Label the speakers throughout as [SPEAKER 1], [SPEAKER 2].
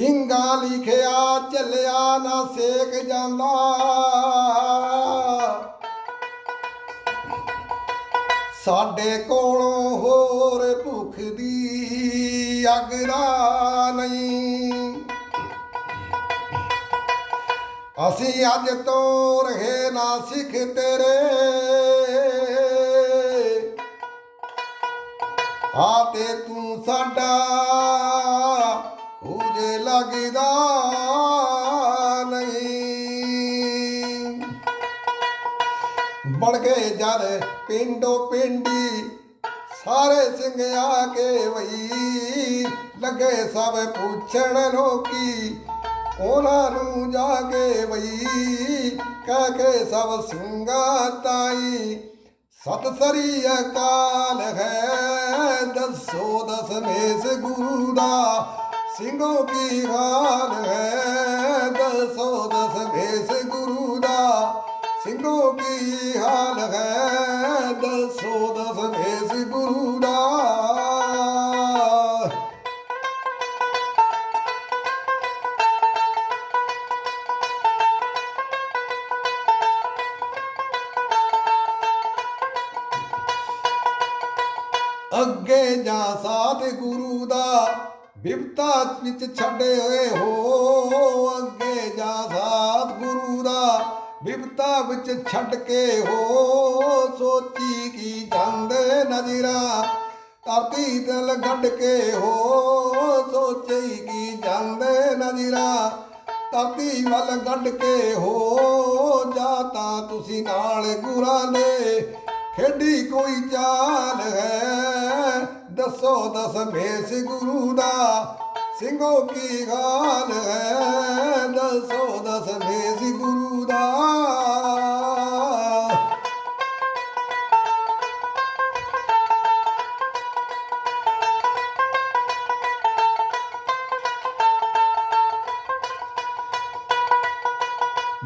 [SPEAKER 1] ਸਿੰਘਾ ਲਿਖਿਆ, ਚੱਲਿਆ ਨਾ ਸੇਕ ਜਾਂਦਾ। ਸਾਡੇ ਕੋਲੋਂ ਹੋਰ ਭੁੱਖ ਦੀ ਅਗਰਾ ਨਹੀਂ। ਅਸੀਂ ਅੱਜ ਤੋਂ ਰਹੇ ਨਾ ਸਿੱਖ ਤੇਰੇ। ਆ ਤੇ ਤੂੰ ਸਾਡਾ ਲੱਗਦਾ ਨਹੀਂ। ਬਣ ਗਏ ਜਦ ਪਿੰਡੋ ਪਿੰਡੀ, ਸਾਰੇ ਸਿੰਘ ਆ ਕੇ ਵਈ। ਲੱਗੇ ਸਭ ਪੁੱਛਣ ਲੋਕੀ, ਉਹਨਾਂ ਨੂੰ ਜਾ ਕੇ ਵਈ। ਕਹਿ ਕੇ ਸਭ ਸਿੰਘਾ ਤਾਈ, ਸਤ ਸ੍ਰੀ ਅਕਾਲ ਹੈ, ਦੱਸੋ ਦਸਮੇਸ ਗੁਰੂ ਦਾ। ਸਿੰਘੋ ਕੀ ਹਾਲ ਹੈ? ਦੱਸੋ ਦਸਮੇਸ ਗੁਰੂ ਦਾ। ਸਿੰਘੋ ਕੀ ਹਾਲ ਹੈ? ਦੱਸੋ ਦਸਮੇਸ ਗੁਰੂ ਦਾ। ਅੱਗੇ ਜਾ ਸਾਧ ਗੁਰੂ ਦਾ। ਬਿਪਤਾ ਵਿੱਚ ਛੱਡੇ ਹੋਏ ਹੋ, ਅੱਗੇ ਜਾ ਸਾਧ ਗੁਰੂ ਦਾ ਬਿਪਤਾ ਵਿੱਚ ਛੱਡ ਕੇ ਹੋ, ਸੋਚੀ ਕੀ ਜਾਂਦੇ ਨਜ਼ਰਾ, ਧਰਤੀ ਦਿਲ ਗੱਡ ਕੇ ਹੋ, ਸੋਚੀ ਕੀ ਜਾਂਦੇ ਨਜ਼ਰਾ, ਧਰਤੀ ਵੱਲ ਗੱਡ ਕੇ ਹੋ, ਜਾ ਤਾਂ ਤੁਸੀਂ ਨਾਲ ਗੁਰਾਂ ਦੇ, ਖੇਡੀ ਕੋਈ ਚਾਲ ਹੈ। ਦੱਸੋ ਦਸਮੇਸ ਗੁਰੂ ਦਾ, ਸਿੰਘੋ ਕੀ ਹਾਲ ਹੈ? ਦੱਸੋ ਦਸਮੇਸ ਗੁਰੂ ਦਾ।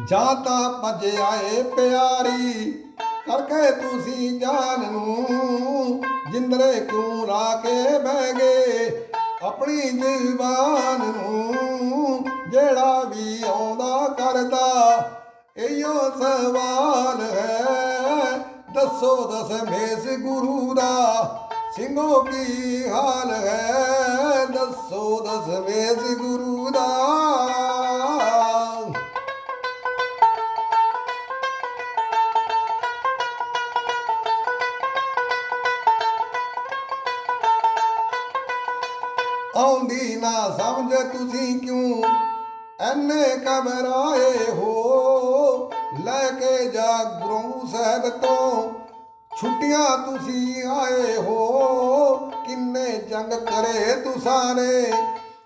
[SPEAKER 1] ਜਾਂ ਤਾਂ ਭੱਜ ਆਏ ਪਿਆਰੀ ਕਰਕੇ ਤੁਸੀਂ ਜਾਨ ਨੂੰ। ਜਿੰਦਰੇ ਕਿਉਂ ਲਾ ਕੇ ਬਹਿ ਗਏ? ਆਪਣੀ ਜ਼ੁਬਾਨ ਨੂੰ ਜਿਹੜਾ ਵੀ ਆਉਂਦਾ ਕਰਦਾ ਇਹੋ ਸਵਾਲ ਹੈ। ਦੱਸੋ ਦਸਮੇਸ ਗੁਰੂ ਦਾ ਸਿੰਘੋ ਕੀ ਹਾਲ ਹੈ? ਦੱਸੋ ਦਸਮੇਸ ਗੁਰੂ ਦਾ ਆਉਂਦੀ ਨਾ ਸਮਝ ਤੁਸੀਂ ਕਿਉਂ? ਐਨੇ ਕਬਰਾਏ ਹੋ, ਲੈ ਕੇ ਜਾ ਗੁਰੂ ਸਾਹਿਬ ਤੋਂ। ਛੁੱਟੀਆਂ ਤੁਸੀਂ ਆਏ ਹੋ, ਕਿੰਨੇ ਜੰਗ ਕਰੇ ਤੁਸਾਂ ਨੇ।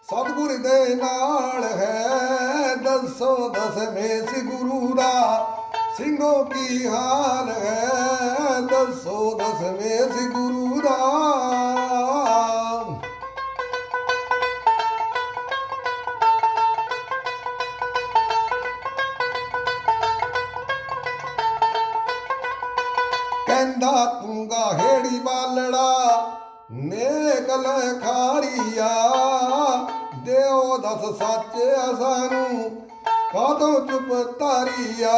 [SPEAKER 1] ਸਤਿਗੁਰ ਦੇ ਨਾਲ ਹੈ, ਦੱਸੋ ਦਸਮੇਸ ਗੁਰੂ ਦਾ। ਸਿੰਘੋ ਕੀ ਹਾਲ ਹੈ, ਦੱਸੋ ਦਸਮੇਸ ਗੁਰੂ ਦਾ। ਕਹਿੰਦਾ ਤੂੰਗਾ ਹੇੜੀ ਵਾਲੜਾ ਨੇਕ ਲਖਾਰੀਆ। ਦਿਓ ਦਸ ਸੱਚ ਸਾਨੂੰ ਕਾਦੋਂ ਚੁੱਪ ਤਾਰੀਆ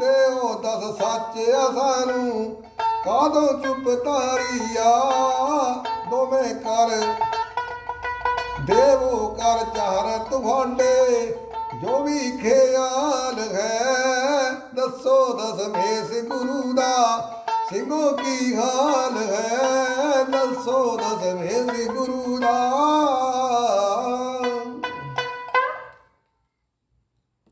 [SPEAKER 1] ਦਿਓ ਦਸ ਸੱਚ ਸਾਨੂੰ ਕਾਦੋਂ ਚੁੱਪ ਤਾਰੀਆ ਦੋਵੇਂ ਕਰ, ਦੇਵੋ ਕਰ ਚਾਰ ਤੁਹਾਡੇ। ਜੋ ਵੀ ਖਿਆਲ ਹੈ, ਦੱਸੋ ਦਸ ਗੁਰੂ ਸਿੰਘੋ ਕੀ ਹਾਲ ਹੈ? ਦੱਸੋ ਦਸਮੇਸ ਗੁਰੂ ਦਾ